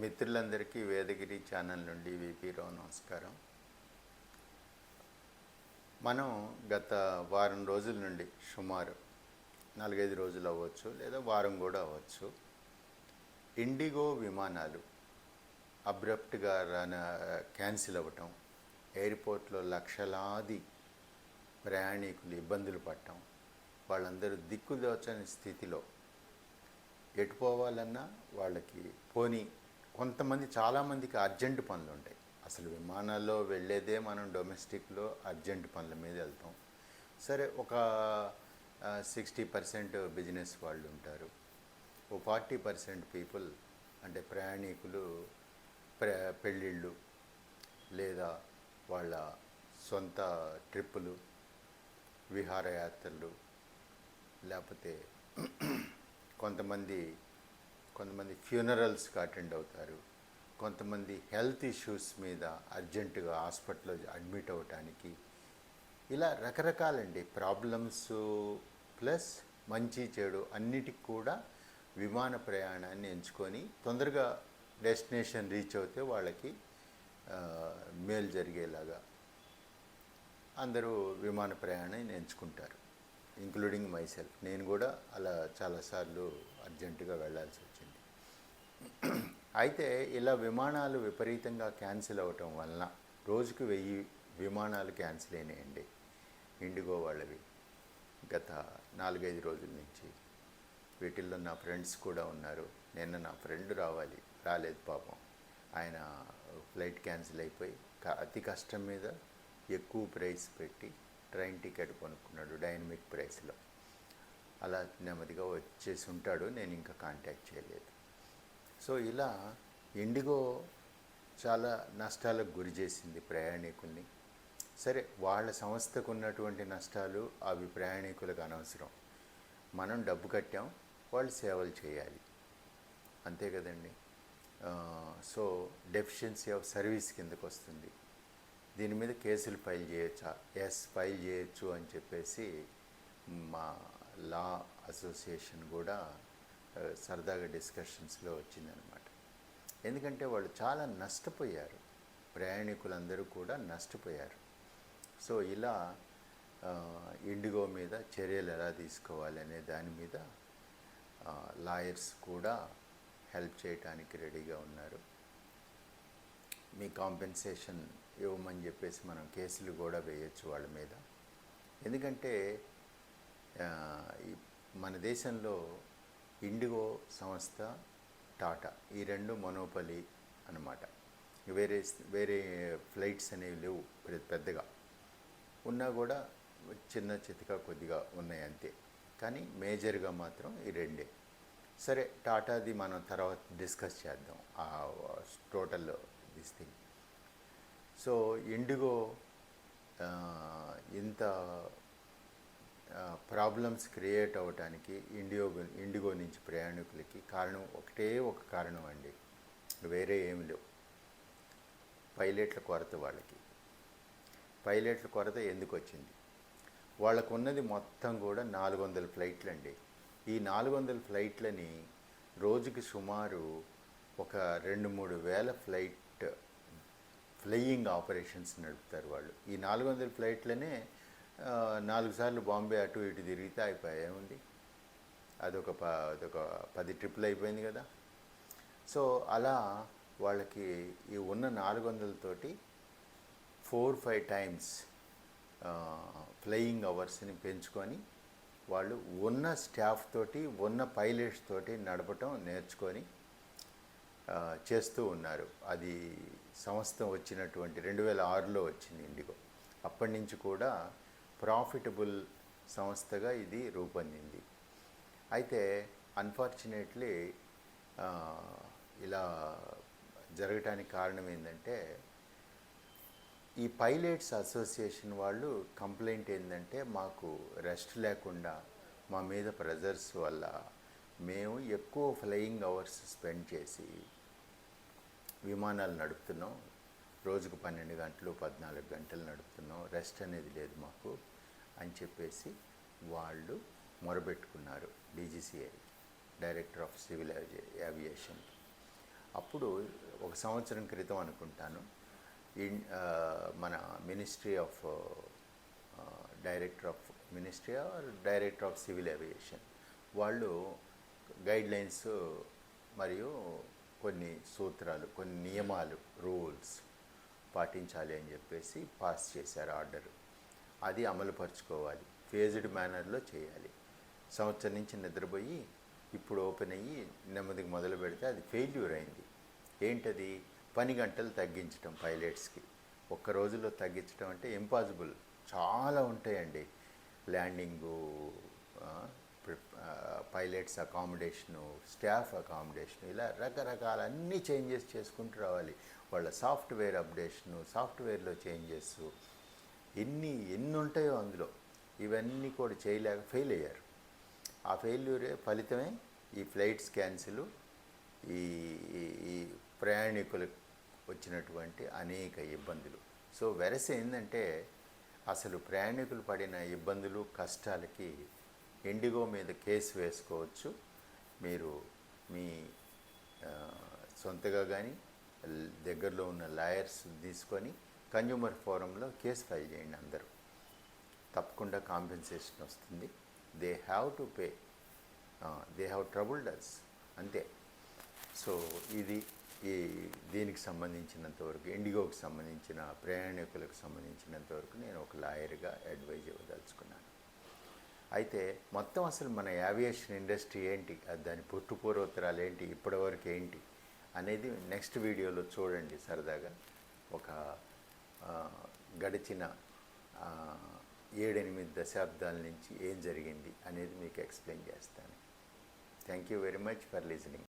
మిత్రులందరికీ వేదగిరి ఛానల్ నుండి విపిరావు నమస్కారం. మనం గత వారం రోజుల నుండి సుమారు నాలుగైదు రోజులు అవ్వచ్చు లేదా వారం కూడా అవ్వచ్చు ఇండిగో విమానాలు అబ్రప్ట్గా రాన క్యాన్సిల్ అవ్వటం ఎయిర్పోర్ట్లో లక్షలాది ప్రయాణికులు ఇబ్బందులు పడటం వాళ్ళందరూ దిక్కుదోచని స్థితిలో ఎటు పోవాలన్నా వాళ్ళకి పోనీ కొంతమంది చాలామందికి అర్జెంట్ పనులు ఉంటాయి. అసలు విమానాల్లో వెళ్ళేదే మనం డొమెస్టిక్లో అర్జెంట్ పనుల మీద వెళ్తాం. సరే ఒక సిక్స్టీ పర్సెంట్ బిజినెస్ వాళ్ళు ఉంటారు. ఓ ఫార్టీ పర్సెంట్ పీపుల్ అంటే ప్రయాణికులు ప్ర పెళ్ళిళ్ళు లేదా వాళ్ళ సొంత ట్రిప్పులు విహారయాత్రలు లేకపోతే కొంతమంది కొంతమంది ఫ్యూనరల్స్కి అటెండ్ అవుతారు. కొంతమంది హెల్త్ ఇష్యూస్ మీద అర్జెంటుగా హాస్పిటల్లో అడ్మిట్ అవ్వటానికి ఇలా రకరకాలండి. ప్రాబ్లమ్స్ ప్లస్ మంచి చెడు అన్నిటికి కూడా విమాన ప్రయాణాన్ని ఎంచుకొని తొందరగా డెస్టినేషన్ రీచ్ అవుతే వాళ్ళకి మేలు జరిగేలాగా అందరూ విమాన ప్రయాణాన్ని ఎంచుకుంటారు ఇంక్లూడింగ్ మైసెల్ఫ్ నేను కూడా అలా చాలాసార్లు అర్జెంటుగా వెళ్ళాల్సి వచ్చింది. అయితే ఇలా విమానాలు విపరీతంగా క్యాన్సిల్ అవ్వటం వలన రోజుకు వెయ్యి విమానాలు క్యాన్సిల్ అయినాయండి. ఇండిగో వాళ్ళవి. గత నాలుగైదు రోజుల నుంచి వీటిల్లో నా ఫ్రెండ్స్ కూడా ఉన్నారు. నిన్న నా ఫ్రెండ్ రావాలి రాలేదు పాపం. ఆయన ఫ్లైట్ క్యాన్సిల్ అయిపోయి క- అతి కష్టం మీద ఎక్కువ ప్రైస్ పెట్టి ట్రైన్ టికెట్ కొనుక్కున్నాడు డైనమిక్ ప్రైస్లో. అలా నెమ్మదిగా వచ్చేసి ఉంటాడు నేను ఇంకా కాంటాక్ట్ చేయలేదు. సో ఇలా ఇండిగో చాలా నష్టాలకు గురి చేసింది ప్రయాణికుల్ని. సరే వాళ్ళ సంస్థకు ఉన్నటువంటి నష్టాలు అవి ప్రయాణికులకు అనవసరం. మనం డబ్బు కట్టాం వాళ్ళు సేవలు చేయాలి. అంతే కదండి. సో డెఫిషియన్సీ ఆఫ్ సర్వీస్ కిందకు వస్తుంది. దీని మీద కేసులు ఫైల్ చేయొచ్చా? ఎస్ ఫైల్ చేయొచ్చు అని చెప్పేసి మా లా అసోసియేషన్ కూడా సరదాగా డిస్కషన్స్లో వచ్చిందనమాట ఎందుకంటే వాళ్ళు చాలా నష్టపోయారు. ప్రయాణికులందరూ కూడా నష్టపోయారు. సో ఇలా ఇండిగో మీద చర్యలు ఎలా తీసుకోవాలి అనే దాని మీద లాయర్స్ కూడా హెల్ప్ చేయడానికి రెడీగా ఉన్నారు. మీ కాంపెన్సేషన్ ఇవ్వమని చెప్పేసి మనం కేసులు కూడా వేయచ్చు వాళ్ళ మీద. ఎందుకంటే మన దేశంలో ఇండిగో సంస్థ టాటా ఈ రెండు మనోపలి అన్నమాట. వేరే వేరే ఫ్లైట్స్ అనేవి లేవు పెద్దగా. ఉన్నా కూడా చిన్న చితక కొద్దిగా ఉన్నాయి అంతే. కానీ మేజర్గా మాత్రం ఈ రెండే. సరే టాటాది మనం తర్వాత డిస్కస్ చేద్దాం ఆ total this thing. So IndiGo ఇంత ప్రాబ్లమ్స్ క్రియేట్ అవ్వటానికి ఇండియో ఇండిగో నుంచి ప్రయాణికులకి కారణం ఒకటే ఒక కారణం అండి. వేరే ఏమి లేవు. పైలట్ల కొరత వాళ్ళకి. పైలట్ల కొరత ఎందుకు వచ్చింది? వాళ్ళకు ఉన్నది మొత్తం కూడా నాలుగు వందల ఫ్లైట్లు అండి. ఈ నాలుగు వందల ఫ్లైట్లని రోజుకి సుమారు ఒక రెండు మూడు వేల ఫ్లైట్ ఫ్లయింగ్ ఆపరేషన్స్ నడుపుతారు వాళ్ళు. ఈ నాలుగు వందల ఫ్లైట్లనే నాలుగు సార్లు బాంబే అటు ఇటు తిరిగితే అయిపోయాయి ఏముంది? అదొక ప అదొక పది ట్రిప్పులు అయిపోయింది కదా. సో అలా వాళ్ళకి ఈ ఉన్న నాలుగు వందలతోటి ఫోర్ ఫైవ్ టైమ్స్ ఫ్లయింగ్ అవర్స్ని పెంచుకొని వాళ్ళు ఉన్న స్టాఫ్ తోటి ఉన్న పైలట్స్ తోటి నడపటం నేర్చుకొని చేస్తూ ఉన్నారు. అది సంస్థ వచ్చినటువంటి రెండు వేల ఆరులో వచ్చింది ఇండిగో. అప్పటి నుంచి కూడా ప్రాఫిటబుల్ సంస్థగా ఇది రూపొందింది. అయితే అన్ఫార్చునేట్లీ ఇలా జరగటానికి కారణం ఏంటంటే ఈ పైలట్స్ అసోసియేషన్ వాళ్ళు కంప్లైంట్ ఏంటంటే మాకు రెస్ట్ లేకుండా మా మీద ప్రెజర్స్ వల్ల మేము ఎక్కువ ఫ్లయింగ్ అవర్స్ స్పెండ్ చేసి విమానాలు నడుపుతున్నాం. రోజుకు పన్నెండు గంటలు పద్నాలుగు గంటలు నడుపుతున్నాం. రెస్ట్ అనేది లేదు మాకు అని చెప్పేసి వాళ్ళు మొరబెట్టుకున్నారు DGCI director of civil aviation. అప్పుడు ఒక సంవత్సరం క్రితం అనుకుంటాను ఇన్ మన ministry of director of ministry or director of civil aviation. వాళ్ళు గైడ్లైన్స్ మరియు కొన్ని సూత్రాలు కొన్ని నియమాలు రూల్స్ పాటించాలి అని చెప్పేసి పాస్ చేశారు ఆర్డర్. అది అమలుపరుచుకోవాలి ఫేజ్డ్ మేనర్లో చేయాలి. సంవత్సరం నుంచి నిద్రపోయి ఇప్పుడు ఓపెన్ అయ్యి నెమ్మదిగా మొదలు పెడితే అది ఫెయిల్యూర్ అయింది. ఏంటది? పని గంటలు తగ్గించడం పైలట్స్కి. ఒక్క రోజులో తగ్గించడం అంటే ఇంపాసిబుల్ చాలా ఉంటాయండి. Landing pilots accommodation staff accommodation ఇలా రకరకాల అన్ని చేంజెస్ చేసుకుంటూ రావాలి. వాళ్ళ సాఫ్ట్వేర్ అప్డేషను సాఫ్ట్వేర్లో చేంజెస్ ఎన్ని ఎన్ని ఉంటాయో అందులో. ఇవన్నీ కూడా చేయలేక ఫెయిల్ అయ్యారు. ఆ ఫెయిల్యూరే ఫలితమే ఈ ఫ్లైట్స్ క్యాన్సిల్ ఈ ఈ- ప్రయాణికులకు వచ్చినటువంటి అనేక ఇబ్బందులు. సో వెరస ఏంటంటే అసలు ప్రయాణికులు పడిన ఇబ్బందులు కష్టాలకి ఇండిగో మీద కేసు వేసుకోవచ్చు. మీరు మీ సొంతగా కానీ దగ్గరలో ఉన్న లాయర్స్ తీసుకొని కన్జ్యూమర్ ఫోరంలో కేసు ఫైల్ చేయండి అందరూ. తప్పకుండా కాంపెన్సేషన్ వస్తుంది. They have to pay they have troubled us అంతే. సో ఇది ఈ దీనికి సంబంధించినంతవరకు ఇండిగోకి సంబంధించిన ప్రయాణికులకు సంబంధించినంత వరకు నేను ఒక లాయర్గా అడ్వైజ్ ఇవ్వదలుచుకున్నాను. అయితే మొత్తం అసలు మన యావియేషన్ ఇండస్ట్రీ ఏంటి? అది దాని పుట్టుపూర్వోత్తరాలు ఏంటి? ఇప్పటివరకు ఏంటి? అనేది నెక్స్ట్ వీడియోలో చూడండి సరదాగా. ఒక గడిచిన ఏడెనిమిది దశాబ్దాల నుంచి ఏం జరిగింది అనేది మీకు ఎక్స్ప్లెయిన్ చేస్తాను. Thank you very much for listening